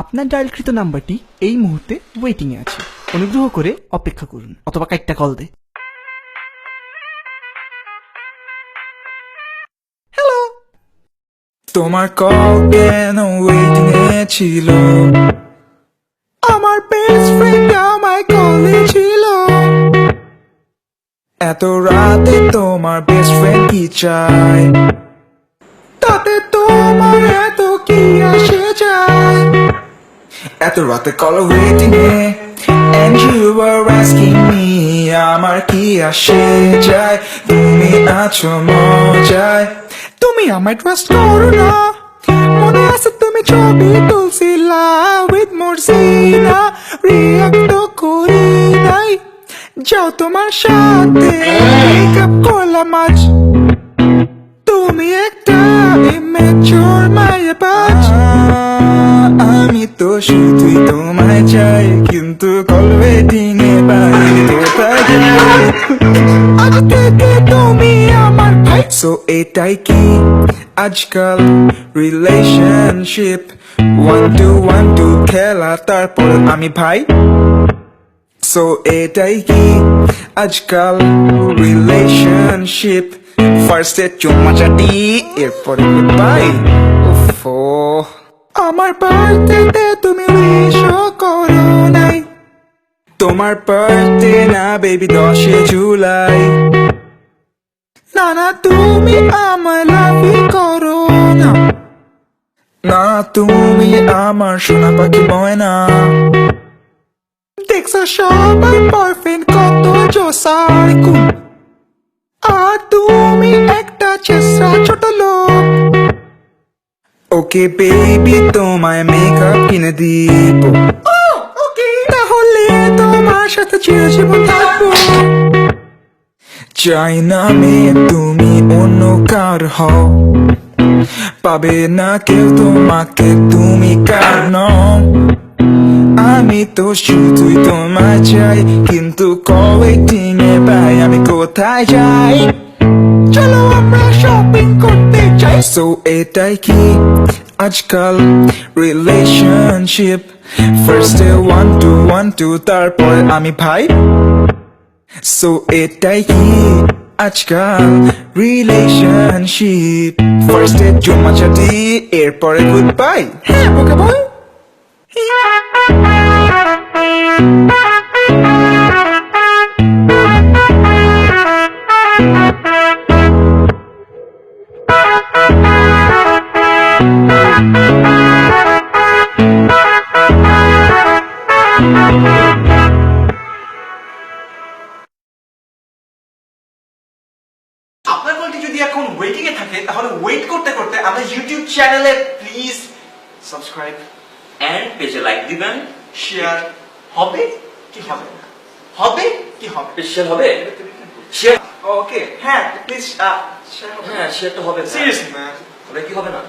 আপনার ডায়ালকৃত নাম্বারটি এই মুহূর্তে ওয়েটিং এ আছে। অনুগ্রহ করে অপেক্ষা করুন অথবা কাইটটা কল দে। হ্যালো তোমার কল কেন ওয়েটিং এ ছিল? আমার বেস্ট ফ্রেন্ড আমায় কলে ছিল। এত রাতে তোমার বেস্ট ফ্রেন্ড কি চায়? তাতে তোমার এত কি রাতে call waiting And you were asking me, আমার কি আসে যায়? তুমি আছো মজায়। তুমি আমায় ট্রাস্ট করো না। মনে আছে তুমি ছবি তুলছিলা উইথ মর্জিনা রিয়াক্ট করি নাই। যাও তোমার সাথে মেকআপ করলাম আজ। তুমি একটা ইমেচুর মায়ে বাজ তো শুধুই তোমায় চাই কিন্তু কল ওয়েটিং এ পাই কোথায় আজ থেকে তুমি আমার ভাই? সো এটাই কি আজকাল relationship one two one two খেলা তারপর আমি ভাই। সো এটাই কি আজকাল রিলেশনশিপ ফার্স্ট চুম্মা চাটি এরপরে বাই ওফো আমার বার্থডেতে তুমি উইশ করো নাই তোমার বার্থডে না বেবি দশে জুলাই। না না, তুমি আমার লাভই করো না। না, তুমি আমার সোনা পাখি ময়না। দেখছ সবাই বয়ফ্রেন্ড কত জোসার কুল আর তুমি একটা চেষ্টা, ছোট ওকে বেবি তোমায় মেকআপ কিনে দিব। ওকে তাহলে তোমার সাথে চিরজীবন থাকব। চাই না মেয়ে তুমি অন্য কার হও। পাবে না কেউ তোমাকে তুমি কার নও। আমি তো শুধুই তোমায় চাই কিন্তু কলেক্টিং এ পাই আমি কোথায় যাই? চলো আমরা শপিং করতে চাই সো এটাই কি আজকাল relationship first one two one two তারপর আমি ভাই সো এটাই কি আজকাল রিলেশনশিপ ফার্স্ট জমা চাটি এরপরে গুড বাই হ্যাঁ বোকা বল। যদি এখন ওয়েটিং এ থাকে তাহলে ওয়েট করতে করতে আমাদের ইউটিউব চ্যানেলে প্লিজ সাবস্ক্রাইব এন্ড পেজে লাইক দিবেন। শেয়ার হবে কি হবে না? হবে কি হবে? শেয়ার হবে? শেয়ার ওকে হ্যাঁ প্লিজ শেয়ার হবে। হ্যাঁ শেয়ার তো হবে। সিরিয়াসলি ম্যান কি হবে না?